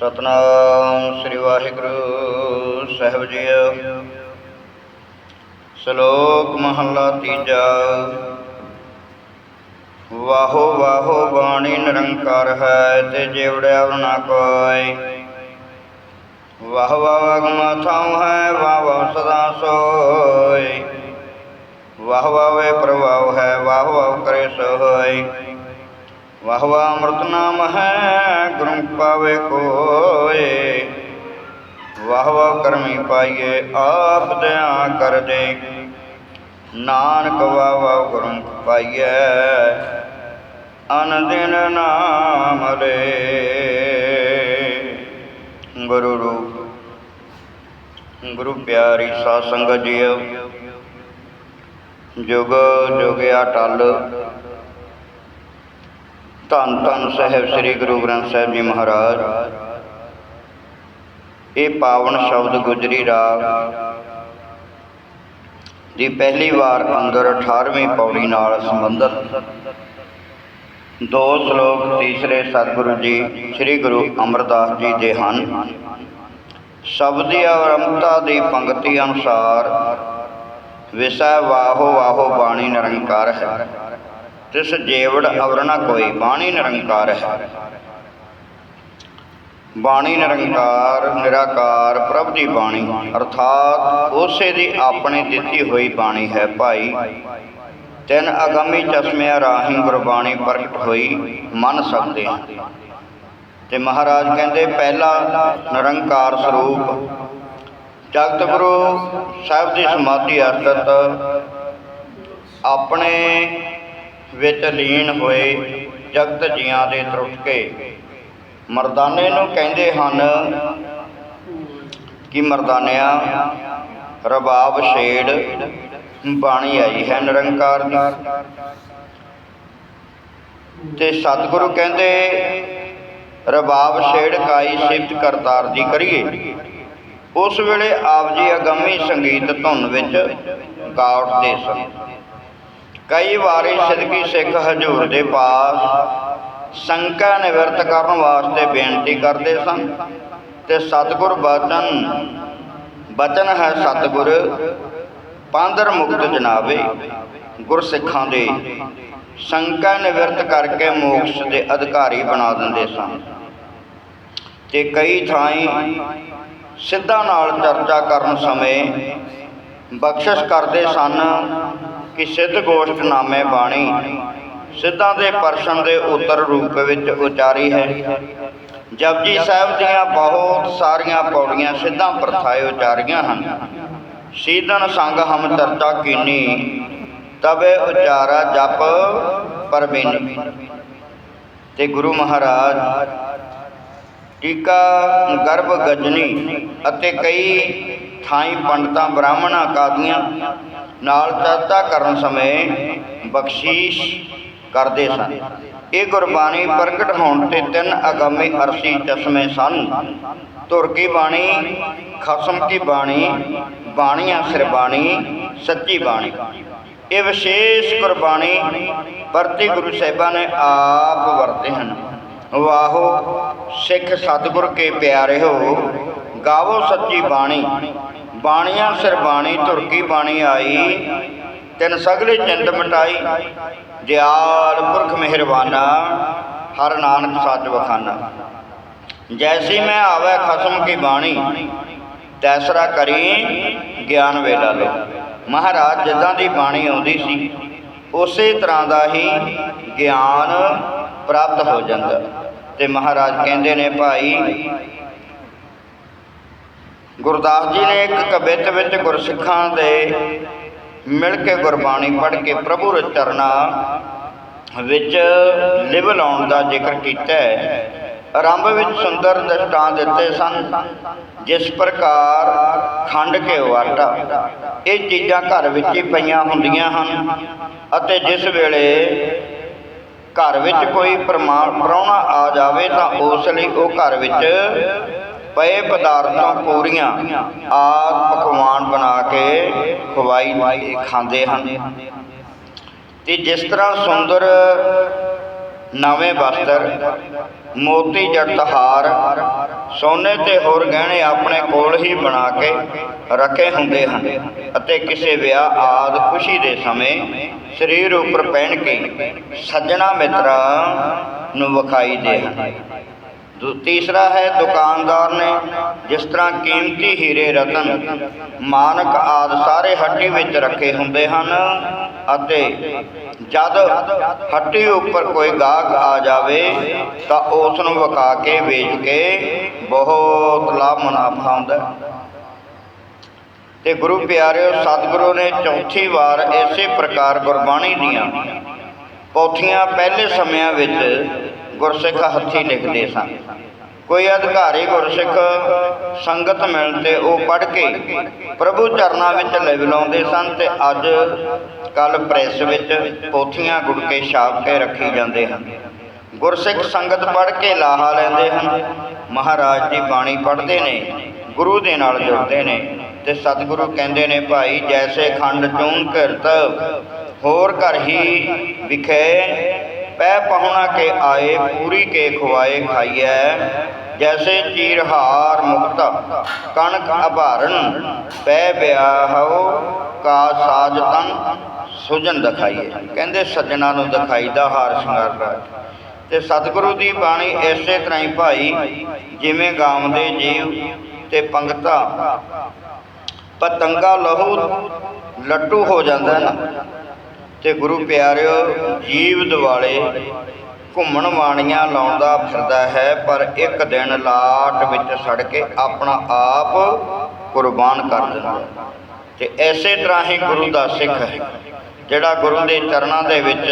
ਸਤਨਾਮ ਸ੍ਰੀ ਵਾਹਿਗੁਰੂ ਸਾਹਿਬ ਜੀ ਸ਼ਲੋਕ ਮਹੱਲਾ ਤੀਜਾ। ਵਾਹੋ ਵਾਹੋ ਬਾਣੀ ਨਿਰੰਕਾਰ ਹੈ ਤੇ ਜਿਵੜਿਆ ਨਾ ਕੋਈ। ਵਾਹ ਵਾਹ ਅਗਮ ਥਾਉ ਹੈ ਵਾਹ ਵਾਹ ਸਦਾ ਸੋਈ। ਵਾਹ ਵਾਹ ਵੇ ਪ੍ਰਭਾਵ ਹੈ ਵਾਹ ਵਾਹ ਕਰੇ ਸੋ ਹੋਈ ਵਾਹ ਵਾਹ ਅੰਮ੍ਰਿਤ ਨਾਮ ਹੈ ਗੁਰੂ ਪਾਵੇ ਕੋਏ। ਵਾਹ ਵਾਹ ਕਰਮੀ ਪਾਈਏ, ਆਪ ਦਿਆਂ ਕਰ ਦੇ ਨਾਨਕ ਵਾਹਵਾ ਵਾਹ ਗੁਰੂ ਪਾਈਏ, ਅਨ ਦਿਨ ਨਾਮ ਲੈ। ਗੁਰੂ ਰੂਪ, ਗੁਰੂ ਪਿਆਰੀ ਸਾਧ ਸੰਗਤ ਜੀਓ। ਜੁਗ ਜੁਗਿਆ ਟਲ ਧੰਨ ਧੰਨ ਸਾਹਿਬ ਸ੍ਰੀ ਗੁਰੂ ਗ੍ਰੰਥ ਸਾਹਿਬ ਜੀ ਮਹਾਰਾਜ। ਇਹ ਪਾਵਨ ਸ਼ਬਦ ਗੁਜਰੀ ਰਾਗ ਦੀ ਪਹਿਲੀ ਵਾਰ ਅੰਦਰ 18ਵੀਂ ਪੌੜੀ ਨਾਲ ਸੰਬੰਧਿਤ। ਦੋ ਸ਼ਲੋਕ ਤੀਸਰੇ ਸਤਿਗੁਰੂ ਜੀ, ਸ੍ਰੀ ਗੁਰੂ ਅਮਰਦਾਸ ਜੀ ਦੇ ਹਨ। ਸ਼ਬਦੀ ਦੀ ਆਰੰਭਤਾ ਦੀ ਪੰਕਤੀ ਅਨੁਸਾਰ ਵਿਸਾ ਵਾਹੋ ਵਾਹੋ ਬਾਣੀ ਨਿਰੰਕਾਰ ਹੈ। ਤਿਸ ਜੇਵੜ ਅਵਰਣਾ ਕੋਈ, ਬਾਣੀ ਨਿਰੰਕਾਰ ਹੈ। ਬਾਣੀ ਨਿਰੰਕਾਰ, ਨਿਰਾਕਾਰ ਪ੍ਰਭ ਦੀ ਬਾਣੀ, ਅਰਥਾਤ ਉਸੇ ਦੀ ਆਪਣੀ ਦਿੱਤੀ ਹੋਈ ਬਾਣੀ ਹੈ ਭਾਈ। ਤਿੰਨ ਅਗੰਮੀ ਚਸ਼ਮਿਆਂ ਰਾਹੀਂ ਗੁਰਬਾਣੀ ਪ੍ਰਗਟ ਹੋਈ, ਮੰਨ ਸਕਦੇ ਹਾਂ। ਤੇ ਮਹਾਰਾਜ ਕਹਿੰਦੇ, ਪਹਿਲਾ ਨਿਰੰਕਾਰ ਸਰੂਪ। ਜਗਤ ਗੁਰੂ ਸਾਹਿਬ ਦੀ ਸਮਾਧੀ ਅਸਤਤ ਆਪਣੇ ਵਿੱਚ ਲੀਨ ਹੋਏ ਜਗਤ ਜੀਆਂ ਦੇ ਤਰੁੱਟ ਮਰਦਾਨੇ ਨੂੰ ਕਹਿੰਦੇ ਹਨ ਕਿ ਮਰਦਾਨਿਆ, ਰਬਾਬ ਛੇੜ ਬਾਣੀ ਆਈ ਹੈ ਨਿਰੰਕਾਰ ਦੀ। ਤੇ ਸਤਿਗੁਰੂ ਕਹਿੰਦੇ, ਰਬਾਬ ਛੇੜ ਕਾਈ ਸਿਫਤ ਕਰਤਾਰ ਦੀ ਕਰੀਏ। ਉਸ ਵੇਲੇ ਆਪ ਜੀ ਅਗੰਮੀ ਸੰਗੀਤ ਧੁਨ ਵਿੱਚ ਗਾ ਦੇ ਸਨ। ਕਈ ਵਾਰੀ ਸਿੱਧਕੀ ਸਿੱਖ ਹਜੂਰ ਦੇ ਪਾਸ ਸ਼ੰਕਾ ਨਿਵਰਤ ਕਰਨ ਵਾਸਤੇ ਬੇਨਤੀ ਕਰਦੇ ਸਨ ਤੇ ਸਤਿਗੁਰ ਬਚਨ ਬਚਨ ਹੈ ਸਤਿਗੁਰ ਪਾਂਦਰ ਮੁਕਤ ਜਨਾਵੇ ਗੁਰਸਿੱਖਾਂ ਦੇ। ਸ਼ੰਕਾ ਨਿਵਰਤ ਕਰਕੇ ਮੋਕਸ਼ ਦੇ ਅਧਿਕਾਰੀ ਬਣਾ ਦਿੰਦੇ ਸਨ। ਤੇ ਕਈ ਥਾਈਂ ਸਿੱਧਾ ਨਾਲ ਚਰਚਾ ਕਰਨ ਸਮੇਂ ਬਖਸ਼ਿਸ਼ ਕਰਦੇ ਸਨ ਕਿ ਸਿੱਧ ਗੋਸ਼ਟ ਨਾਮੇ ਬਾਣੀ ਸਿੱਧਾਂ ਦੇ ਪਰਸ਼ਨ ਦੇ ਉੱਤਰ ਰੂਪ ਵਿੱਚ ਉਚਾਰੀ ਹੈ। ਜਪਜੀ ਸਾਹਿਬ ਦੀਆਂ ਬਹੁਤ ਸਾਰੀਆਂ ਪੌੜੀਆਂ ਸਿੱਧਾਂ ਪ੍ਰਥਾਏ ਉਚਾਰੀਆਂ ਹਨ। ਸੀਦਨ ਸੰਗ ਹਮ ਚਰਚਾ ਕੀਨੀ, ਤਬੇ ਉਚਾਰਾ ਜਪ ਪਰਬੀਨੀ। ਤੇ ਗੁਰੂ ਮਹਾਰਾਜ ਟੀਕਾ ਗਰਭ ਗਜਨੀ ਅਤੇ ਕਈ ਥਾਈ ਪੰਡਤਾਂ ਬ੍ਰਾਹਮਣਾਂ ਕਾਦੀਆਂ ਨਾਲ ਚਰਚਾ ਕਰਨ ਸਮੇਂ ਬਖਸ਼ੀਸ਼ ਕਰਦੇ ਸਨ। ਇਹ ਗੁਰਬਾਣੀ ਪ੍ਰਗਟ ਹੋਣ ਤੇ ਤਿੰਨ ਅਗੰਮੀ ਅਰਸੀ ਚਸ਼ਮੇ ਸਨ। ਧੁਰ ਕੀ ਬਾਣੀ, ਖਸਮ ਕੀ ਬਾਣੀ, ਬਾਣੀਆਂ ਸਿਰ ਬਾਣੀ, ਸੱਚੀ ਬਾਣੀ। ਇਹ ਵਿਸ਼ੇਸ਼ ਗੁਰਬਾਣੀ ਵਰਤੀ ਗੁਰੂ ਸਾਹਿਬਾਂ ਨੇ ਆਪ ਵਰਤੇ ਹਨ। ਵਾਹੋ, ਸਿੱਖ ਸਤਿਗੁਰ ਕੇ ਪਿਆਰੇ ਹੋ, ਗਾਵੋ ਸੱਚੀ ਬਾਣੀ। ਬਾਣੀਆਂ ਸਿਰ ਬਾਣੀ ਤੁਰਕੀ ਬਾਣੀ ਆਈ, ਤਿੰਨ ਸਗਲੇ ਚਿੰਤ ਮਟਾਈ। ਦਿਆਲ ਪੁਰਖ ਮਿਹਰਬਾਨਾ, ਹਰ ਨਾਨਕ ਸੱਚ ਵਖਾਨਾ। ਜੈਸੀ ਮੈਂ ਆਵੇ ਖਸਮ ਕੀ ਬਾਣੀ, ਤੈਸਰਾ ਕਰੀ ਗਿਆਨ ਵੇਲਾ ਲੋ। ਮਹਾਰਾਜ ਜਿੱਦਾਂ ਦੀ ਬਾਣੀ ਆਉਂਦੀ ਸੀ, ਉਸੇ ਤਰ੍ਹਾਂ ਦਾ ਹੀ ਗਿਆਨ ਪ੍ਰਾਪਤ ਹੋ ਜਾਂਦਾ। ਤੇ ਮਹਾਰਾਜ ਕਹਿੰਦੇ ਨੇ, ਭਾਈ ਗੁਰਦਾਸ ਜੀ ਨੇ ਇੱਕ ਕਵਿਤ ਵਿੱਚ ਗੁਰਸਿੱਖਾਂ ਦੇ ਮਿਲ ਕੇ ਗੁਰਬਾਣੀ ਪੜ੍ਹ ਕੇ ਪ੍ਰਭੂ ਦੇ ਚਰਨਾਂ ਵਿੱਚ ਲਿਵ ਲਾਉਣ ਦਾ ਜ਼ਿਕਰ ਕੀਤਾ ਹੈ। ਆਰੰਭ ਵਿੱਚ ਸੁੰਦਰ ਦਸ਼ਟਾਂ ਦਿੱਤੇ ਸਨ, ਜਿਸ ਪ੍ਰਕਾਰ ਖੰਡ ਕੇ ਆਟਾ ਇਹ ਚੀਜ਼ਾਂ ਘਰ ਵਿੱਚ ਹੀ ਪਈਆਂ ਹੁੰਦੀਆਂ ਹਨ ਅਤੇ ਜਿਸ ਵੇਲੇ ਘਰ ਵਿੱਚ ਕੋਈ ਪ੍ਰਾਹੁਣਾ ਆ ਜਾਵੇ ਤਾਂ ਉਸ ਲਈ ਉਹ ਘਰ ਵਿੱਚ ਪਏ ਪਦਾਰਥਾਂ ਪੂਰੀਆਂ ਆਦ ਪਕਵਾਨ ਬਣਾ ਕੇ ਖਵਾਈ ਖਾਂਦੇ ਹਨ। ਤੇ ਜਿਸ ਤਰ੍ਹਾਂ ਸੁੰਦਰ ਨਵੇਂ ਵਸਤਰ ਮੋਤੀ ਜੜਤ ਹਾਰ, ਸੋਨੇ ਤੇ ਹੋਰ ਗਹਿਣੇ ਆਪਣੇ ਕੋਲ ਹੀ ਬਣਾ ਕੇ ਰੱਖੇ ਹੁੰਦੇ ਹਨ ਅਤੇ ਕਿਸੇ ਵਿਆਹ ਆਦ ਖੁਸ਼ੀ ਦੇ ਸਮੇਂ ਸਰੀਰ ਉੱਪਰ ਪਹਿਨ ਕੇ ਸੱਜਣਾ ਮਿੱਤਰਾਂ ਨੂੰ ਵਿਖਾਈ ਦੇ ਹਨ। ਤੀਸਰਾ ਹੈ ਦੁਕਾਨਦਾਰ ਨੇ ਜਿਸ ਤਰ੍ਹਾਂ ਕੀਮਤੀ ਹੀਰੇ ਰਤਨ, ਮਾਨਕ ਆਦ ਸਾਰੇ ਹੱਟੀ ਵਿੱਚ ਰੱਖੇ ਹੁੰਦੇ ਹਨ ਅਤੇ ਜਦ ਹੱਟੀ ਉੱਪਰ ਕੋਈ ਗਾਹਕ ਆ ਜਾਵੇ ਤਾਂ ਉਸ ਨੂੰ ਵਿਕਾ ਕੇ ਵੇਚ ਕੇ ਬਹੁਤ ਲਾਭ ਮੁਨਾਫਾ ਹੁੰਦਾ ਤੇ ਗੁਰੂ ਪਿਆਰਿਓ, ਸਤਿਗੁਰੂ ਨੇ ਚੌਥੀ ਵਾਰ ਇਸੇ ਪ੍ਰਕਾਰ ਗੁਰਬਾਣੀ ਦੀਆਂ ਪੋਥੀਆਂ ਪਹਿਲੇ ਸਮਿਆਂ ਵਿੱਚ ਗੁਰਸਿੱਖ ਹੱਥੀਂ ਲਿਖਦੇ ਸਨ। ਕੋਈ ਅਧਿਕਾਰੀ ਗੁਰਸਿੱਖ ਸੰਗਤ ਮਿਲਣ ਤੇ ਉਹ ਪੜ੍ਹ ਕੇ ਪ੍ਰਭੂ ਚਰਨਾਂ ਵਿੱਚ ਲਿਵਲਾਉਂਦੇ ਸਨ ਤੇ ਅੱਜ ਕੱਲ ਪ੍ਰੈਸ ਵਿੱਚ ਪੋਥੀਆਂ ਗੁੜ ਕੇ ਛਾਪ ਕੇ ਰੱਖੀ ਜਾਂਦੇ ਹਨ। ਗੁਰਸਿੱਖ ਸੰਗਤ ਪੜ੍ਹ ਕੇ ਲਾਹਾ ਲੈਂਦੇ ਹਨ। ਮਹਾਰਾਜ ਦੀ ਬਾਣੀ ਪੜ੍ਹਦੇ ਨੇ, ਗੁਰੂ ਦੇ ਨਾਲ ਜੁੜਦੇ ਨੇ ਤੇ ਸਤਿਗੁਰੂ ਕਹਿੰਦੇ ਨੇ, ਭਾਈ ਜੈਸੇ ਖੰਡ ਚੂਨ ਕਿਰਤ ਹੋਰ ਘਰ ਹੀ ਵਿਖੇ ਪੈ ਪਹੁਣਾ ਕੇ ਆਏ, ਪੂਰੀ ਕੇ ਖਵਾਏ ਖਾਈਐ। ਜੈਸੇ ਚੀਰਹਾਰ ਮੁਕਤ, ਕਣਕ ਅਭਾਰਨ, ਪੈ ਵਿਆਹੋ ਕਾ ਸਾਜ ਤਨ, ਸੁਜਨ ਦਿਖਾਈਏ। ਕਹਿੰਦੇ ਸੱਜਣਾ ਨੂੰ ਦਿਖਾਈਦਾ ਹਾਰ ਸ਼ਿੰਗਾਰ ਦਾ। ਤੇ ਸਤਿਗੁਰੂ ਦੀ ਬਾਣੀ ਇਸੇ ਤਰ੍ਹਾਂ ਹੀ ਭਾਈ, ਜਿਵੇਂ ਗਾਉਂਦੇ ਜੀਵ ਤੇ ਪੰਗਤਾ। ਪਤੰਗਾ ਲਹੂ ਲੱਟੂ ਹੋ ਜਾਂਦਾ ਨਾ। ਤੇ ਗੁਰੂ ਪਿਆਰਿਓ, ਜੀਵ ਦਿਵਾਲੇ, ਘੁੰਮਣ ਵਾਣੀਆਂ ਲਾਉਂਦਾ ਫਿਰਦਾ ਹੈ, ਪਰ ਇੱਕ ਦਿਨ ਲਾਟ ਵਿੱਚ ਸੜ ਕੇ ਆਪਣਾ ਆਪ ਕੁਰਬਾਨ ਕਰ ਦਿੰਦਾ ਹੈ। ਤੇ ਐਸੇ ਤਰ੍ਹਾਂ ਹੀ ਗੁਰੂ ਦਾ ਸਿੱਖ ਹੈ, ਜਿਹੜਾ ਗੁਰੂ ਦੇ ਚਰਨਾਂ ਦੇ ਵਿੱਚ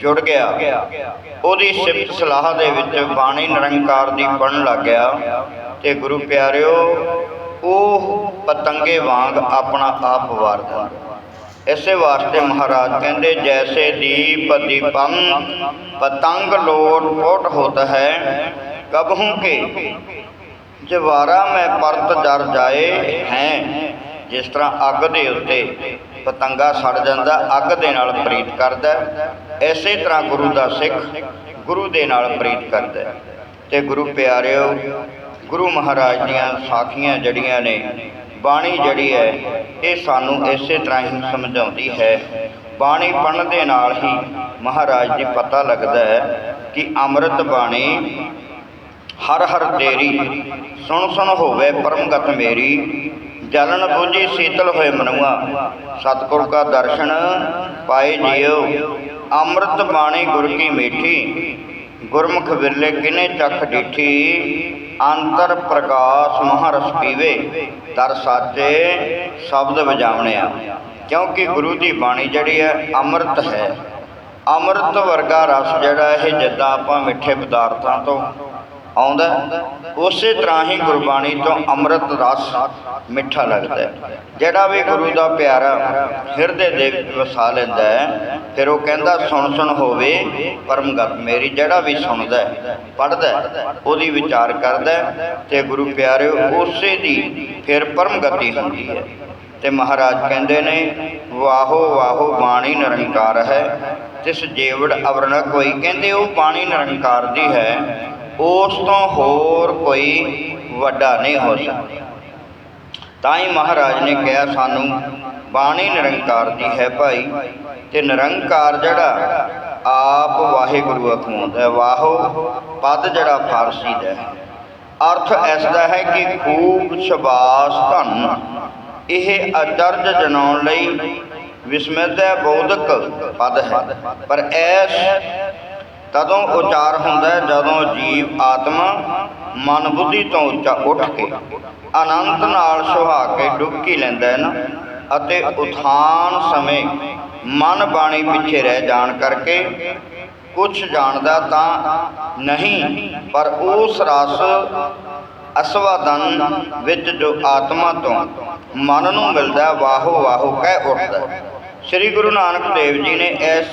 ਜੁੜ ਗਿਆ। ਉਹਦੀ ਸਿਫਤ ਸਲਾਹ ਦੇ ਵਿੱਚ ਬਾਣੀ ਨਿਰੰਕਾਰ ਦੀ ਪੜਨ ਲੱਗ ਗਿਆ। ਤੇ ਗੁਰੂ ਪਿਆਰਿਓ, ਉਹ ਪਤੰਗੇ ਵਾਂਗ ਆਪਣਾ ਆਪ ਵਾਰਦਾ। ਇਸੇ ਵਾਸਤੇ ਮਹਾਰਾਜ ਕਹਿੰਦੇ, ਜੈਸੇ ਦੀਪ ਦੀਪੰ ਪਤੰਗ ਲੋਟ ਪੋਟ ਹੋਤਾ ਹੈ, ਕਬਹੂ ਕੇ ਜਵਾਰਾ ਮੈਂ ਪਰਤ ਜਰ ਜਾਏ ਹੈ, ਜਿਸ ਤਰ੍ਹਾਂ ਅੱਗ ਦੇ ਉੱਤੇ ਪਤੰਗਾ ਸੜ ਜਾਂਦਾ, ਅੱਗ ਦੇ ਨਾਲ ਪ੍ਰੀਤ ਕਰਦਾ ਹੈ। ਇਸੇ ਤਰ੍ਹਾਂ ਗੁਰੂ ਦਾ ਸਿੱਖ ਗੁਰੂ ਦੇ ਨਾਲ ਪ੍ਰੀਤ ਕਰਦਾ ਹੈ। ਤੇ ਗੁਰੂ ਪਿਆਰਿਓ, ਗੁਰੂ ਮਹਾਰਾਜ ਦੀਆਂ ਸਾਖੀਆਂ ਜੜੀਆਂ ਨੇ ਬਾਣੀ ਜਿਹੜੀ ਹੈ, ਇਹ ਸਾਨੂੰ ਇਸੇ ਤਰ੍ਹਾਂ ਹੀ ਸਮਝਾਉਂਦੀ ਹੈ। ਬਾਣੀ ਪੜ੍ਹਨ ਦੇ ਨਾਲ ਹੀ ਮਹਾਰਾਜ ਜੀ ਪਤਾ ਲੱਗਦਾ ਹੈ ਕਿ ਅੰਮ੍ਰਿਤ ਬਾਣੀ ਹਰ ਹਰ ਤੇਰੀ, ਸੁਣ ਸੁਣ ਹੋਵੇ ਪਰਮਗਤ ਮੇਰੀ, ਜਲਨ ਬੁਝੀ ਸੀਤਲ ਹੋਏ ਮਨੁਆ। ਸਤਿਗੁਰ ਕਾ ਦਰਸ਼ਨ ਪਾਏ ਜਿਉ ਅੰਮ੍ਰਿਤ ਬਾਣੀ ਗੁਰ ਕੀ ਮੀਠੀ, ਗੁਰਮੁਖ ਵਿਰਲੇ ਕਿਨੇ ਚੱਖ ਡੀਠੀ। ਅੰਤਰ ਪ੍ਰਕਾਸ਼ ਮਹਾਰਸ ਪੀਵੇ ਦਰ ਸਾਚੇ ਸ਼ਬਦ ਵਜਾਵਣਿਆ। ਕਿਉਂਕਿ ਗੁਰੂ ਦੀ ਬਾਣੀ ਜਿਹੜੀ ਹੈ, ਅੰਮ੍ਰਿਤ ਹੈ। ਅੰਮ੍ਰਿਤ ਵਰਗਾ ਰਸ ਜਿਹੜਾ ਇਹ ਜਿੱਦਾਂ ਆਪਾਂ ਮਿੱਠੇ ਪਦਾਰਥਾਂ ਤੋਂ ਆਉਂਦਾ ਉਸੇ ਤਰ੍ਹਾਂ ਹੀ ਗੁਰਬਾਣੀ ਤੋਂ ਅੰਮ੍ਰਿਤ ਰਸ ਮਿੱਠਾ ਲੱਗਦਾ ਹੈ। ਜਿਹੜਾ ਵੀ ਗੁਰੂ ਦਾ ਪਿਆਰਾ ਹਿਰਦੇ ਦੇ ਵਸਾ ਲੈਂਦਾ ਹੈ, ਫਿਰ ਉਹ ਕਹਿੰਦਾ, ਸੁਣ ਸੁਣ ਹੋਵੇ ਪਰਮਗਤ ਮੇਰੀ। ਜਿਹੜਾ ਵੀ ਸੁਣਦਾ ਹੈ, ਪੜ੍ਹਦਾ ਉਹਦੀ ਵਿਚਾਰ ਕਰਦਾ ਹੈ ਤੇ ਗੁਰੂ ਪਿਆਰਿਓ, ਉਸੇ ਦੀ ਫਿਰ ਪਰਮਗਤੀ ਹੁੰਦੀ ਹੈ। ਤੇ ਮਹਾਰਾਜ ਕਹਿੰਦੇ ਨੇ, ਵਾਹੋ ਵਾਹੋ, ਬਾਣੀ ਨਿਰੰਕਾਰ ਹੈ। ਤਿਸ ਜੀਵੜ ਅਵਰਣ ਕੋਈ ਕਹਿੰਦੇ, ਉਹ ਬਾਣੀ ਨਿਰੰਕਾਰ ਦੀ ਹੈ। ਉਸ ਤੋਂ ਹੋਰ ਕੋਈ ਵੱਡਾ ਨਹੀਂ ਹੋ ਸਕਦਾ। ਤਾਂ ਹੀ ਮਹਾਰਾਜ ਨੇ ਕਿਹਾ, ਸਾਨੂੰ ਬਾਣੀ ਨਿਰੰਕਾਰ ਦੀ ਹੈ ਭਾਈ, ਤੇ ਨਿਰੰਕਾਰ ਜਿਹੜਾ ਆਪ ਵਾਹਿਗੁਰੂ ਅਖਵਾਉਂਦਾ ਵਾਹੋ ਪਦ ਜਿਹੜਾ ਫਾਰਸੀ ਦਾ ਹੈ। ਅਰਥ ਇਸ ਦਾ ਹੈ ਕਿ ਖੂਬ ਸ਼ਬਾਸ ਧੰਨ। ਇਹ ਅਚਰਜ ਜਨਾਉਣ ਲਈ ਵਿਸਮਿਤ ਹੈ, ਬੋਧਕ ਪਦ ਹੈ। ਪਰ ਐਸ ਤਦੋਂ ਉਚਾਰ ਹੁੰਦਾ ਹੈ, ਜਦੋਂ ਜੀਵ ਆਤਮਾ ਮਨ ਬੁੱਧੀ ਤੋਂ ਉੱਚਾ ਉੱਠ ਕੇ ਅਨੰਤ ਨਾਲ ਸੁਹਾ ਕੇ ਡੁਬਕੀ ਲੈਂਦਾ ਹੈ ਨਾ, ਅਤੇ ਉਥਾਨ ਸਮੇਂ ਮਨ ਬਾਣੀ ਪਿੱਛੇ ਰਹਿ ਜਾਣ ਕਰਕੇ ਕੁਝ ਜਾਣਦਾ ਤਾਂ ਨਹੀਂ, ਪਰ ਉਸ ਰਸ ਅਸਵਾਦਨ ਵਿੱਚ ਜੋ ਆਤਮਾ ਤੋਂ ਮਨ ਨੂੰ ਮਿਲਦਾ ਵਾਹੋ ਵਾਹੋ ਕਹਿ ਉੱਠਦਾ ਸ੍ਰੀ ਗੁਰੂ ਨਾਨਕ ਦੇਵ ਜੀ ਨੇ ਇਸ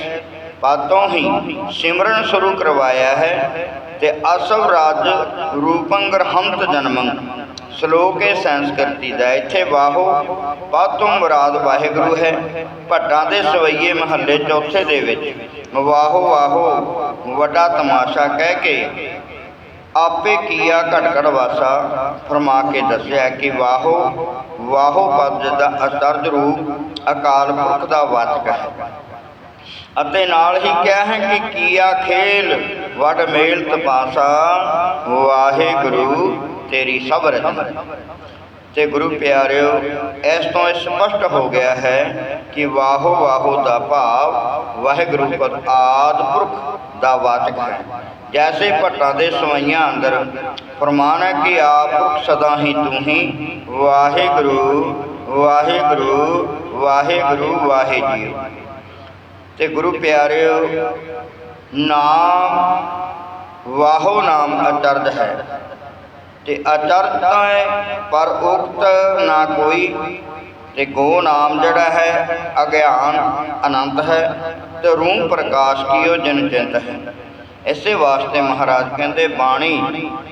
ਪਾਤੋਂ ਹੀ ਸਿਮਰਨ ਸ਼ੁਰੂ ਕਰਵਾਇਆ ਹੈ ਤੇ ਅਸਵ ਰਾਜ ਰੂਪੰਗਰ ਹੰਤ ਜਨਮੰ ਸ਼ਲੋਕ ਹੈ ਸੰਸਕ੍ਰਿਤੀ ਦਾ ਇੱਥੇ ਵਾਹੋ ਪਾਤੋਂ ਮੁਰਾਦ ਵਾਹਿਗੁਰੂ ਹੈ। ਭੱਟਾਂ ਦੇ ਸਵਈਏ ਮਹੱਲੇ ਚੌਥੇ ਦੇ ਵਿੱਚ ਵਾਹੋ ਵਾਹੋ ਵੱਡਾ ਤਮਾਸ਼ਾ ਕਹਿ ਕੇ ਆਪੇ ਕੀਆ ਘਟਕੜ ਵਾਸਾ ਫਰਮਾ ਕੇ ਦੱਸਿਆ ਕਿ ਵਾਹੋ ਵਾਹੋ ਪਦ ਦਾ ਅਚਰਜ ਰੂਪ ਅਕਾਲ ਪੁਰਖ ਦਾ ਵਾਚਕ ਹੈ। ਅਤੇ ਨਾਲ ਹੀ ਕਿਹਾ ਹੈ ਕਿ ਕੀਆ ਖੇਲ? ਵਡ ਮੇਲ ਤਪਾਸਾ। ਵਾਹਿਗੁਰੂ, ਤੇਰੀ ਸਬਰ ਤੇ ਗੁਰੂ ਪਿਆਰਿਓ, ਇਸ ਤੋਂ ਸਪਸ਼ਟ ਹੋ ਗਿਆ ਹੈ ਕਿ ਵਾਹੋ ਵਾਹੋ ਦਾ ਭਾਵ ਵਾਹਿਗੁਰੂ ਪਦ ਆਦ ਪੁਰਖ ਦਾ ਵਾਚਕ ਹੈ। ਜੈਸੇ ਭੱਟਾਂ ਦੇ ਸਵਾਈਆਂ ਅੰਦਰ ਫਰਮਾਨ ਹੈ ਕਿ ਆਪ ਪੁਰਖ ਸਦਾ ਹੀ ਤੂੰ ਹੀ ਵਾਹਿਗੁਰੂ ਵਾਹਿਗੁਰੂ ਵਾਹਿਗੁਰੂ ਵਾਹਿਗੁਰੂ ਜੀਓ ਤੇ ਗੁਰੂ ਪਿਆਰਿਓ, ਨਾਮ ਵਾਹੋ ਨਾਮ ਅਤਰਦ ਹੈ। ਤੇ ਅਚਰਜ ਤਾਂ ਹੈ, ਪਰ ਉਕਤ ਨਾ ਕੋਈ। ਤੇ ਗੋ ਨਾਮ ਜਿਹੜਾ ਹੈ, ਅਗਿਆਨ ਅਨੰਤ ਹੈ ਤੇ ਰੂਪ ਪ੍ਰਕਾਸ਼ ਕੀਓ ਜਨ ਚਿੰਤ ਹੈ। ਇਸੇ ਵਾਸਤੇ ਮਹਾਰਾਜ ਕਹਿੰਦੇ, ਬਾਣੀ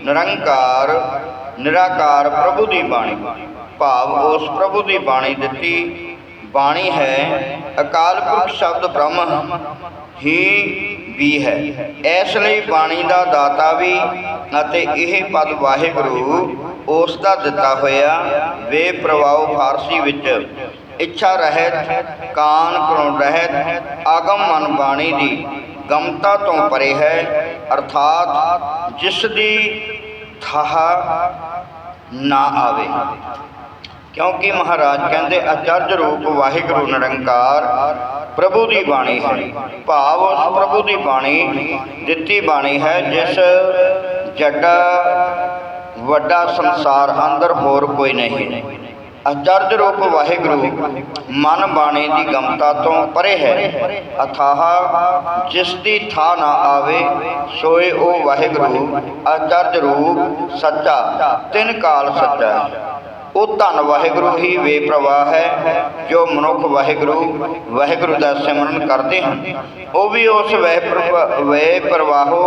ਨਿਰੰਕਾਰ, ਨਿਰਾਕਾਰ ਪ੍ਰਭੂ ਦੀ ਬਾਣੀ। ਭਾਵ ਉਸ ਪ੍ਰਭੂ ਦੀ ਬਾਣੀ ਦਿੱਤੀ ਬਾਣੀ ਹੈ, ਅਕਾਲ ਪੁਰਖ ਸ਼ਬਦ ਬ੍ਰਹਮ ਹੀ ਵੀ ਹੈ। ਇਸ ਲਈ ਬਾਣੀ ਦਾ ਦਾਤਾ ਵੀ ਅਤੇ ਇਹ ਪਦ ਵਾਹਿਗੁਰੂ ਉਸ ਦਾ ਦਿੱਤਾ ਹੋਇਆ ਵੇ ਪ੍ਰਵਾਹ ਫਾਰਸੀ ਵਿੱਚ। ਇੱਛਾ ਰਹਿਤ, ਕਾਨ ਕਰੋ ਰਹਿਤ, ਆਗਮ ਮਨ ਬਾਣੀ ਦੀ ਗਮਤਾ ਤੋਂ ਪਰੇ ਹੈ। ਅਰਥਾਤ ਜਿਸ ਦੀ ਥਾਹ ਨਾ ਆਵੇ। ਕਿਉਂਕਿ ਮਹਾਰਾਜ ਕਹਿੰਦੇ, ਅਚਰਜ ਰੂਪ ਵਾਹਿਗੁਰੂ ਨਿਰੰਕਾਰ, ਪ੍ਰਭੂ ਦੀ ਬਾਣੀ ਹੈ। ਭਾਵ ਉਸ ਪ੍ਰਭੂ ਦੀ ਬਾਣੀ, ਦਿੱਤੀ ਬਾਣੀ ਹੈ, ਜਿਸ ਜੱਡਾ ਵੱਡਾ ਸੰਸਾਰ ਅੰਦਰ ਹੋਰ ਕੋਈ ਨਹੀਂ। ਅਚਰਜ ਰੂਪ ਵਾਹਿਗੁਰੂ ਮਨ ਬਾਣੀ ਦੀ ਗਮਤਾ ਤੋਂ ਪਰੇ ਹੈ। ਅਥਾਹ ਜਿਸ ਦੀ ਥਾ ਨਾ ਆਵੇ, ਸੋਏ ਉਹ ਵਾਹਿਗੁਰੂ, ਅਚਰਜ ਰੂਪ ਸੱਚਾ, ਤਿੰਨ ਕਾਲ ਸੱਚਾ ਹੈ। ਉਹ ਧਨ ਵਾਹਿਗੁਰੂ ਹੀ ਵੇ ਪ੍ਰਵਾਹ ਹੈ, ਜੋ ਮਨੁੱਖ ਵਾਹਿਗੁਰੂ ਵਾਹਿਗੁਰੂ ਦਾ ਸਿਮਰਨ ਕਰਦੇ ਹਨ। ਉਹ ਵੀ ਉਸ ਵੇ ਵੇ ਪ੍ਰਵਾਹੋ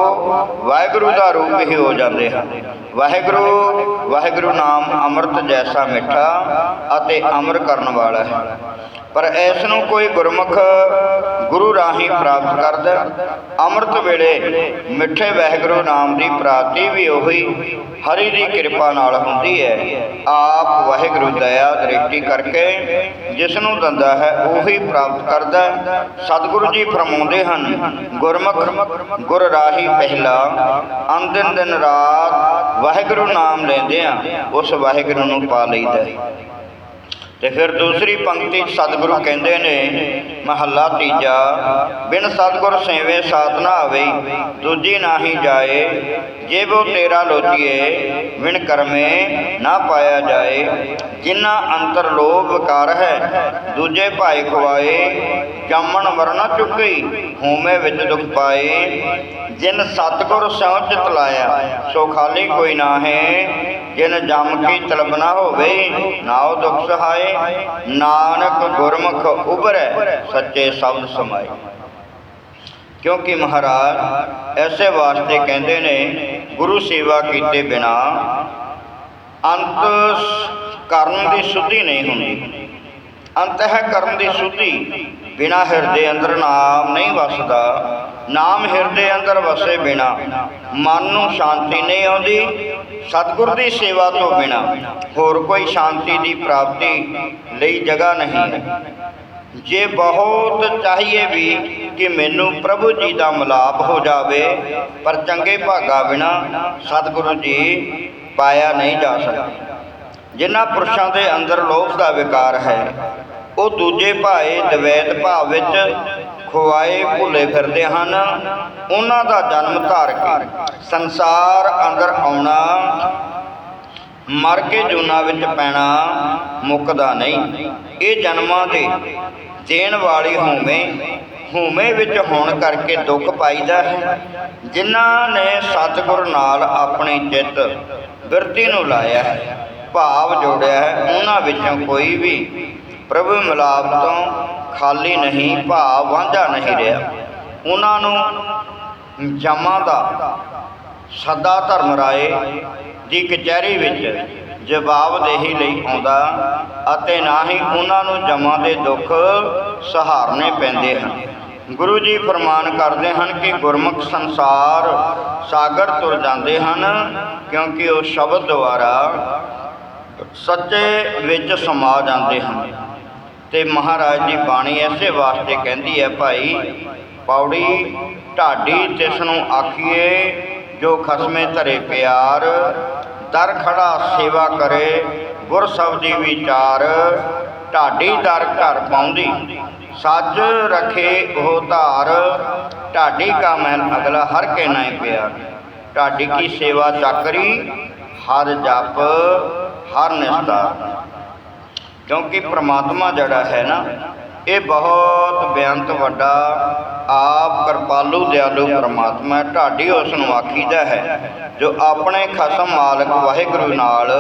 ਵਾਹਿਗੁਰੂ ਦਾ ਰੂਪ ਹੀ ਹੋ ਜਾਂਦੇ ਹਨ। ਵਾਹਿਗੁਰੂ ਵਾਹਿਗੁਰੂ ਨਾਮ ਅੰਮ੍ਰਿਤ ਜੈਸਾ ਮਿੱਠਾ ਅਤੇ ਅਮਰ ਕਰਨ ਵਾਲਾ ਹੈ। ਪਰ ਇਸ ਨੂੰ ਕੋਈ ਗੁਰਮੁਖ ਗੁਰੂ ਰਾਹੀਂ ਪ੍ਰਾਪਤ ਕਰਦਾ ਅੰਮ੍ਰਿਤ ਵੇਲੇ ਮਿੱਠੇ ਵਾਹਿਗੁਰੂ ਨਾਮ ਦੀ ਪ੍ਰਾਪਤੀ ਵੀ ਉਹੀ ਹਰੀ ਦੀ ਕਿਰਪਾ ਨਾਲ ਹੁੰਦੀ ਹੈ। ਆਪ ਵਾਹਿਗੁਰੂ ਦਇਆ ਦ੍ਰਿਸ਼ਟੀ ਕਰਕੇ ਜਿਸ ਨੂੰ ਦਿੰਦਾ ਹੈ, ਉਹੀ ਪ੍ਰਾਪਤ ਕਰਦਾ ਸਤਿਗੁਰੂ ਜੀ ਫਰਮਾਉਂਦੇ ਹਨ, ਗੁਰਮੁਖ ਗੁਰ ਰਾਹੀ ਪਹਿਲਾ ਅੰਦਿਨ ਦਿਨ ਰਾਤ ਵਾਹਿਗੁਰੂ ਨਾਮ ਲੈਂਦੇ ਆ ਉਸ ਵਾਹਿਗੁਰੂ ਨੂੰ ਪਾ ਲਈਦਾ ਹੈ। ਤੇ ਫਿਰ ਦੂਸਰੀ ਪੰਕਤੀ ਸਤਿਗੁਰੂ ਕਹਿੰਦੇ ਨੇ, ਮਹੱਲਾ ਤੀਜਾ, ਬਿਨ ਸਤਿਗੁਰ ਸੇਵੇ ਸਾਧ ਨਾ ਆਵੇ, ਦੂਜੀ ਨਾਹੀ ਜਾਏ ਜੇ ਉਹ ਤੇਰਾ ਲੋਚੀਏ ਵਿਣ ਕਰਮੇ ਨਾ ਪਾਇਆ ਜਾਏ ਜਿਨ੍ਹਾਂ ਅੰਤਰ ਲੋਭ ਵਿਕਾਰ ਹੈ, ਦੂਜੇ ਭਾਈ ਖਵਾਏ, ਜਾਮਣ ਵਰਨਾ ਚੁੱਕੀ, ਹਉਮੈ ਵਿੱਚ ਦੁਖ ਪਾਏ, ਜਿਨ ਸਤਿਗੁਰ ਸਹੁ ਚਿਤ ਲਾਇਆ, ਸੋ ਖਾਲੀ ਕੋਈ ਨਾ ਹੈ ਜਿਨ ਜਮ ਕੀ ਤਲਬ ਨਾ ਹੋਵੇ, ਨਾਉ ਦੁਖ ਸਹਾਏ, ਨਾਨਕ ਗੁਰਮੁਖ ਉਬਰੈ ਸੱਚੇ ਸ਼ਬਦ ਸਮਾਏ। ਕਿਉਂਕਿ ਮਹਾਰਾਜ ਐਸੇ ਵਾਸਤੇ ਕਹਿੰਦੇ ਨੇ, ਗੁਰੂ ਸੇਵਾ ਕੀਤੇ ਬਿਨਾ ਅੰਤ ਕਰਨ ਦੀ ਸੁਧੀ ਨਹੀਂ ਹੁੰਦੀ। ਅੰਤ ਹੈ ਕਰਨ ਦੀ ਸੁਧੀ, ਬਿਨਾ ਹਿਰਦੇ ਅੰਦਰ ਨਾਮ ਨਹੀਂ ਵਸਦਾ। ਨਾਮ ਹਿਰਦੇ ਅੰਦਰ ਵਸੇ ਬਿਨਾ, ਮਨ ਨੂੰ ਸ਼ਾਂਤੀ ਨਹੀਂ ਆਉਂਦੀ, ਸਤਿਗੁਰ ਦੀ ਸੇਵਾ ਤੋਂ ਬਿਨਾ। ਹੋਰ ਕੋਈ ਸ਼ਾਂਤੀ ਦੀ ਪ੍ਰਾਪਤੀ ਲਈ ਜਗ੍ਹਾ ਨਹੀਂ। ਹੈ ਜੇ ਬਹੁਤ ਚਾਹੀਏ ਵੀ ਕਿ ਮੈਨੂੰ ਪ੍ਰਭੂ ਜੀ ਦਾ ਮਿਲਾਪ ਹੋ ਜਾਵੇ, ਪਰ ਚੰਗੇ ਭਾਗਾ ਬਿਨਾ ਸਤਿਗੁਰੂ ਜੀ ਪਾਇਆ ਨਹੀਂ ਜਾ ਸਕਦਾ। ਜਿਨ੍ਹਾਂ ਪੁਰਸ਼ਾਂ ਦੇ ਅੰਦਰ ਲੋਭ ਦਾ ਵਿਕਾਰ ਹੈ, ਉਹ ਦੂਜੇ ਭਾਏ, ਦਵੈਤ ਭਾਵ ਵਿੱਚ ਖੁਆਏ ਭੁੱਲੇ ਫਿਰਦੇ ਹਨ, ਉਹਨਾਂ ਦਾ ਜਨਮ ਧਾਰ ਕੇ? ਸੰਸਾਰ ਅੰਦਰ ਆਉਣਾ, ਮਰ ਕੇ ਜੂਨਾ ਵਿੱਚ ਪੈਣਾ ਮੁੱਕਦਾ ਨਹੀਂ। ਇਹ ਜਨਮਾਂ ਦੇ ਦੇਣ ਵਾਲੀ ਹੋਵੇਂ ਹਉਮੈ ਵਿੱਚ ਹੋਣ ਕਰਕੇ ਦੁੱਖ ਪਾਈਦਾ ਹੈ। ਜਿਨ੍ਹਾਂ ਨੇ ਸਤਿਗੁਰ ਨਾਲ ਆਪਣੀ ਚਿੱਤ ਬਿਰਤੀ ਨੂੰ ਲਾਇਆ ਹੈ, ਭਾਵ ਜੋੜਿਆ ਹੈ, ਉਹਨਾਂ ਵਿੱਚੋਂ ਕੋਈ ਵੀ ਪ੍ਰਭੂ ਮਿਲਾਪ ਤੋਂ ਖਾਲੀ ਨਹੀਂ ਭਾਵ ਵਾਂਝਾ ਨਹੀਂ ਰਿਹਾ। ਉਹਨਾਂ ਨੂੰ ਜਮਾਂ ਦਾ ਸਦਾ ਧਰਮ ਰਾਏ ਦੀ ਕਚਹਿਰੀ ਵਿੱਚ ਜਵਾਬਦੇਹੀ ਲਈ ਆਉਂਦਾ ਅਤੇ ਨਾ ਹੀ ਉਹਨਾਂ ਨੂੰ ਜਮਾਂ ਦੇ ਦੁੱਖ ਸਹਾਰਨੇ ਪੈਂਦੇ ਹਨ। ਗੁਰੂ ਜੀ ਫਰਮਾਨ ਕਰਦੇ ਹਨ ਕਿ ਗੁਰਮੁਖ ਸੰਸਾਰ ਸਾਗਰ ਤੁਰ ਜਾਂਦੇ ਹਨ ਕਿਉਂਕਿ ਉਹ ਸ਼ਬਦ ਦੁਆਰਾ ਸੱਚੇ ਵਿੱਚ ਸਮਾ ਜਾਂਦੇ ਹਨ। ਤੇ ਮਹਾਰਾਜ ਦੀ ਬਾਣੀ ਐਸੇ ਵਾਸਤੇ ਕਹਿੰਦੀ ਹੈ ਭਾਈ, ਪੌੜੀ ਢਾਡੀ ਤਿਸ ਨੂੰ ਆਖੀਏ, ਜੋ ਖਸਮੇ ਧਰੇ ਪਿਆਰ, ਦਰ ਖੜਾ ਸੇਵਾ ਕਰੇ, ਗੁਰ ਸ਼ਬਦੀ ਵਿਚਾਰ, ਢਾਡੀ ਦਰ ਘਰ ਪਾਉਂਦੀ। ਸੱਜ ਰਖੇ ਉਹ ਧਾਰ, ਢਾਡੀ ਕਾ ਮਨ ਅਗਲਾ ਹਰ ਕੇ ਨਾਏ ਪਿਆਰ। ਢਾਡੀ ਕੀ ਸੇਵਾ ਚਾਕਰੀ, ਹਰ ਜਪ, ਹਰ ਨਿਸਤਾਰ। ਕਿਉਂਕਿ ਪ੍ਰਮਾਤਮਾ ਜਿਹੜਾ ਹੈ ਨਾ, ਇਹ ਬਹੁਤ ਬੇਅੰਤ ਵੱਡਾ ਆਪ ਕਿਰਪਾਲੂ, ਦਿਆਲੂ ਪ੍ਰਮਾਤਮਾ ਢਾਡੀ ਉਸ ਨੂੰ ਆਖੀਦਾ ਹੈ, ਜੋ ਆਪਣੇ ਖਸਮ ਮਾਲਕ ਵਾਹਿਗੁਰੂ ਨਾਲ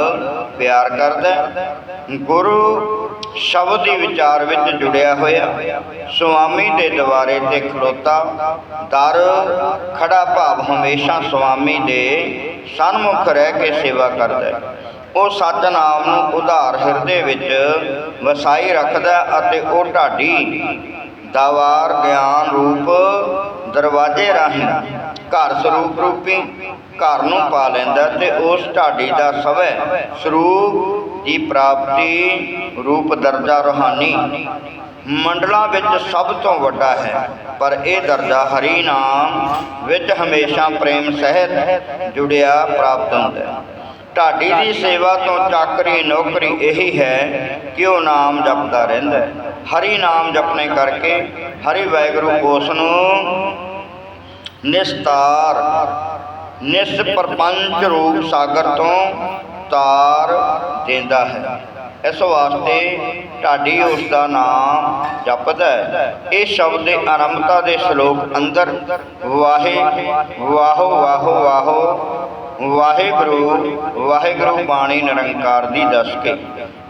ਪਿਆਰ ਕਰਦਾ ਗੁਰੂ ਸ਼ਬਦ ਦੀ ਵਿਚਾਰ ਵਿੱਚ ਜੁੜਿਆ ਹੋਇਆ, ਸੁਆਮੀ ਦੇ ਦਵਾਰੇ ਤੇ ਖਲੋਤਾ, ਦਰ ਖੜਾ ਭਾਵ ਹਮੇਸ਼ਾ ਸੁਆਮੀ ਦੇ ਸਨਮੁਖ ਰਹਿ ਕੇ ਸੇਵਾ ਕਰਦਾ ਉਹ ਸੱਚ ਨਾਮ ਨੂੰ ਉਧਾਰ ਹਿਰਦੇ ਵਿੱਚ ਵਸਾਈ ਰੱਖਦਾ ਅਤੇ ਉਹ ਢਾਡੀ ਦਾਵਾਰ ਗਿਆਨ ਰੂਪ ਦਰਵਾਜ਼ੇ ਰਾਹੀਂ ਘਰ ਸਰੂਪ ਰੂਪੀ ਘਰ ਨੂੰ ਪਾ ਲੈਂਦਾ ਤੇ ਉਸ ਢਾਡੀ ਦਾ ਸਵੈ ਸਰੂਪ ਦੀ ਪ੍ਰਾਪਤੀ ਰੂਪ ਦਰਜਾ ਰੋਹਾਨੀ ਮੰਡਲਾਂ ਵਿੱਚ ਸਭ ਤੋਂ ਵੱਡਾ ਹੈ, ਪਰ ਇਹ ਦਰਜਾ ਹਰੀ ਨਾਮ ਵਿੱਚ ਹਮੇਸ਼ਾ ਪ੍ਰੇਮ ਸਹਿਤ ਜੁੜਿਆ ਪ੍ਰਾਪਤ ਹੁੰਦਾ ਹੈ। ਢਾਡੀ ਦੀ ਸੇਵਾ ਤੋਂ ਚਾਕਰੀ ਨੌਕਰੀ ਇਹੀ ਹੈ ਕਿ ਉਹ ਨਾਮ ਜਪਦਾ ਰਹਿੰਦਾ ਹੈ। ਹਰੀ ਨਾਮ ਜਪਣੇ ਕਰਕੇ ਹਰੀ ਵਾਹਿਗੁਰੂ ਉਸ ਨੂੰ ਨਿਸਤਾਰ ਨਿਸ ਪਰਪੰਚ ਰੂਪ ਸਾਗਰ ਤੋਂ ਤਾਰ ਦਿੰਦਾ ਹੈ। ਇਸ ਵਾਸਤੇ ਢਾਡੀ ਉਸ ਦਾ ਨਾਮ ਜਪਦਾ ਹੈ। ਇਹ ਸ਼ਬਦ ਦੇ ਆਰੰਭਤਾ ਦੇ ਸ਼ਲੋਕ ਅੰਦਰ ਵਾਹੇ ਵਾਹੋ ਵਾਹੋ ਵਾਹੋ ਵਾਹਿਗੁਰੂ ਵਾਹਿਗੁਰੂ ਬਾਣੀ ਨਿਰੰਕਾਰ ਦੀ ਦੱਸ ਕੇ।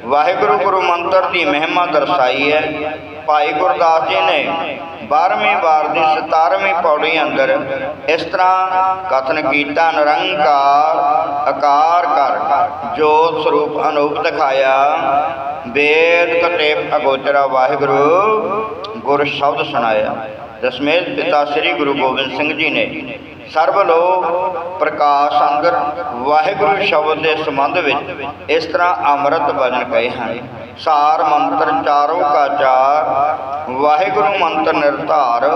ਵਾਹਿਗੁਰੂ ਗੁਰੂ ਮੰਤਰ ਦੀ ਮਹਿਮਾ ਦਰਸਾਈ ਹੈ। ਭਾਈ ਗੁਰਦਾਸ ਜੀ ਨੇ 12ਵੀਂ ਵਾਰ ਦੀ 17ਵੀਂ ਪੌੜੀ ਅੰਦਰ ਇਸ ਤਰ੍ਹਾਂ ਕਥਨ ਕੀਤਾ, ਨਿਰੰਕਾਰ ਆਕਾਰ ਕਰ ਜੋਤ ਸਰੂਪ ਅਨੂਪ ਦਿਖਾਇਆ, ਵੇਦ ਕਟੇਪ ਅਗੋਚਰਾ ਵਾਹਿਗੁਰੂ, ਗੁਰ ਸ਼ਬਦ ਸੁਣਾਇਆ। ਦਸਮੇਲ ਪਿਤਾ ਸ੍ਰੀ ਗੁਰੂ ਗੋਬਿੰਦ ਸਿੰਘ ਜੀ ਨੇ ਸਰਬ ਲੋ ਪ੍ਰਕਾਸ਼ ਅੰਦਰ ਵਾਹਿਗੁਰੂ ਸ਼ਬਦ ਦੇ ਸੰਬੰਧ ਵਿੱਚ ਇਸ ਤਰ੍ਹਾਂ ਅੰਮ੍ਰਿਤ ਬਚਨ ਕਹੇ ਹਨ। ਸਾਰ ਮੰਤਰ ਚਾਰੋਂ ਕਾ ਚਾਰ, ਵਾਹਿਗੁਰੂ ਮੰਤਰ ਨਿਰਧਾਰ,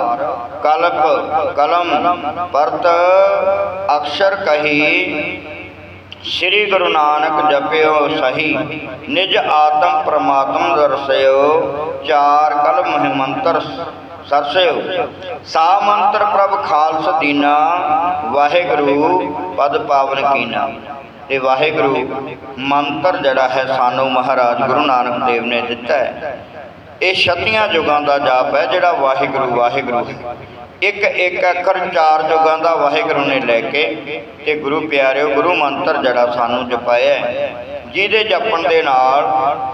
ਕਲਪ ਕਲਮ ਪਰਤ ਅਕਸ਼ਰ ਕਹੀ, ਸ੍ਰੀ ਗੁਰੂ ਨਾਨਕ ਜਪਿਓ ਸਹੀ, ਨਿਜ ਆਤਮ ਪ੍ਰਮਾਤਮ ਦਰਸਿਓ, ਚਾਰ ਕਲਮ ਹੈ ਮੰਤਰ ਸਰਸਿਓ ਸਾ ਮੰਤਰ ਪ੍ਰਭ ਖਾਲਸ ਦੀਨਾ ਵਾਹਿਗੁਰੂ ਪਦ ਪਾਵਨ ਕੀਨਾ ਤੇ ਵਾਹਿਗੁਰੂ ਮੰਤਰ ਜਿਹੜਾ ਹੈ ਸਾਨੂੰ ਮਹਾਰਾਜ ਗੁਰੂ ਨਾਨਕ ਦੇਵ ਨੇ ਦਿੱਤਾ ਹੈ। ਇਹ ਛਤੀਆਂ ਯੁਗਾਂ ਦਾ ਜਾਪ ਹੈ ਜਿਹੜਾ ਵਾਹਿਗੁਰੂ ਵਾਹਿਗੁਰੂ। ਹੈ ਇੱਕ ਇੱਕ ਅੱਖਰ ਚਾਰ ਯੁਗਾਂ ਦਾ ਵਾਹਿਗੁਰੂ ਨੇ ਲੈ ਕੇ ਤੇ ਗੁਰੂ ਪਿਆਰਿਓ ਗੁਰੂ ਮੰਤਰ ਜਿਹੜਾ ਸਾਨੂੰ ਜਪਾਇਆ ਹੈ, ਜਿਹਦੇ ਜਪਣ ਦੇ ਨਾਲ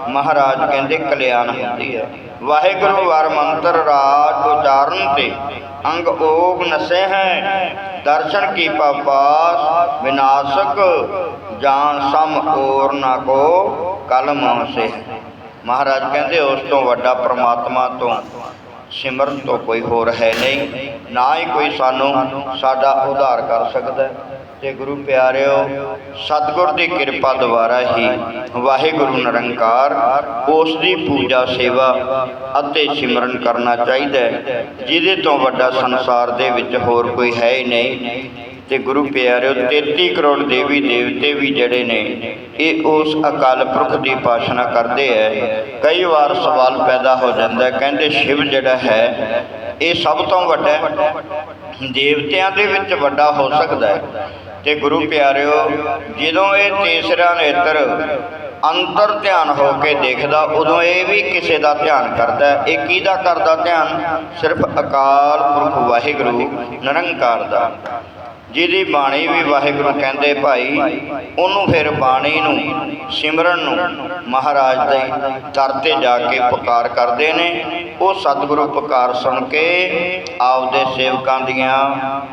ਮਹਾਰਾਜ ਕਹਿੰਦੇ ਕਲਿਆਣ ਹੁੰਦੀ ਹੈ ਵਾਹਿਗੁਰੂ ਵਾਰ ਮੰਤਰ ਰਾਜ ਉਚਾਰਨ ਤੇ ਅੰਗ ਓਗ ਨਸੇ ਹੈ। ਦਰਸ਼ਨ ਕੀ ਪਾਪਾਸ ਵਿਨਾਸ਼ਕ ਜਾਨ ਸਮ ਔਰ ਨਾ ਕੋ, ਕਲਮ ਸੇ ਮਹਾਰਾਜ ਕਹਿੰਦੇ ਉਸ ਤੋਂ ਵੱਡਾ ਪ੍ਰਮਾਤਮਾ ਤੋਂ ਸਿਮਰਨ ਤੋਂ ਕੋਈ ਹੋਰ ਹੈ ਨਹੀਂ, ਨਾ ਹੀ ਕੋਈ ਸਾਨੂੰ ਸਾਡਾ ਉਧਾਰ ਕਰ ਸਕਦਾ ਹੈ। ਤੇ ਗੁਰੂ ਪਿਆਰਿਓ, ਸਤਿਗੁਰ ਦੀ ਕਿਰਪਾ ਦੁਆਰਾ ਹੀ ਵਾਹਿਗੁਰੂ ਨਿਰੰਕਾਰ, ਉਸ ਦੀ ਪੂਜਾ ਸੇਵਾ ਅਤੇ ਸਿਮਰਨ ਕਰਨਾ ਚਾਹੀਦਾ ਹੈ ਜਿਹਦੇ ਤੋਂ ਵੱਡਾ ਸੰਸਾਰ ਦੇ ਵਿੱਚ ਹੋਰ ਕੋਈ ਹੈ ਹੀ ਨਹੀਂ ਤੇ ਗੁਰੂ ਪਿਆਰਿਓ 33 ਕਰੋੜ ਦੇਵੀ ਦੇਵਤੇ ਵੀ ਜਿਹੜੇ ਨੇ, ਇਹ ਉਸ ਅਕਾਲ ਪੁਰਖ ਦੀ ਪਾਸ਼ਨਾ ਕਰਦੇ ਐ ਕਈ ਵਾਰ ਸਵਾਲ ਪੈਦਾ ਹੋ ਜਾਂਦਾ, ਕਹਿੰਦੇ ਸ਼ਿਵ ਜਿਹੜਾ ਹੈ, ਇਹ ਸਭ ਤੋਂ ਵੱਡਾ ਦੇਵਤਿਆਂ ਦੇ ਵਿੱਚ ਵੱਡਾ ਹੋ ਸਕਦਾ ਹੈ। ਤੇ ਗੁਰੂ ਪਿਆਰਿਓ, ਜਦੋਂ ਇਹ ਤੀਸਰਾ ਨੇਤਰ ਅੰਤਰ ਧਿਆਨ ਹੋ ਕੇ ਦੇਖਦਾ, ਉਦੋਂ ਇਹ ਵੀ ਕਿਸੇ ਦਾ ਧਿਆਨ ਕਰਦਾ ਇਹ ਕਿਹਦਾ ਕਰਦਾ ਧਿਆਨ? ਸਿਰਫ ਅਕਾਲ ਪੁਰਖ ਵਾਹਿਗੁਰੂ ਨਿਰੰਕਾਰ ਦਾ। ਜਿਹਦੀ ਬਾਣੀ ਵੀ ਵਾਹਿਗੁਰੂ ਕਹਿੰਦੇ ਭਾਈ, ਉਹਨੂੰ ਫਿਰ ਬਾਣੀ ਨੂੰ, ਸਿਮਰਨ ਨੂੰ ਮਹਾਰਾਜ ਦੇ ਦਰ ਤੇ ਜਾ ਕੇ ਪੁਕਾਰ ਕਰਦੇ ਨੇ। ਉਹ ਸਤਿਗੁਰੂ ਪੁਕਾਰ ਸੁਣ ਕੇ ਆਪਦੇ ਸੇਵਕਾਂ ਦੀਆਂ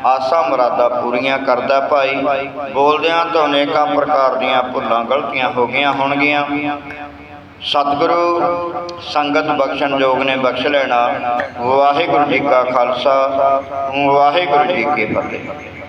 ਆਸਾਂ ਮੁਰਾਦਾਂ ਪੂਰੀਆਂ ਕਰਦਾ ਭਾਈ। ਬੋਲਦਿਆਂ ਤੋਂ ਅਨੇਕਾਂ ਪ੍ਰਕਾਰ ਦੀਆਂ ਭੁੱਲਾਂ ਗਲਤੀਆਂ ਹੋ ਗਈਆਂ ਹੋਣਗੀਆਂ। ਸਤਿਗੁਰੂ ਸੰਗਤ ਬਖਸ਼ਣ ਯੋਗ ਨੇ ਬਖਸ਼ ਲੈਣਾ। ਵਾਹਿਗੁਰੂ ਜੀ ਕਾ ਖਾਲਸਾ, ਵਾਹਿਗੁਰੂ ਜੀ ਕੀ ਫਤਿਹ।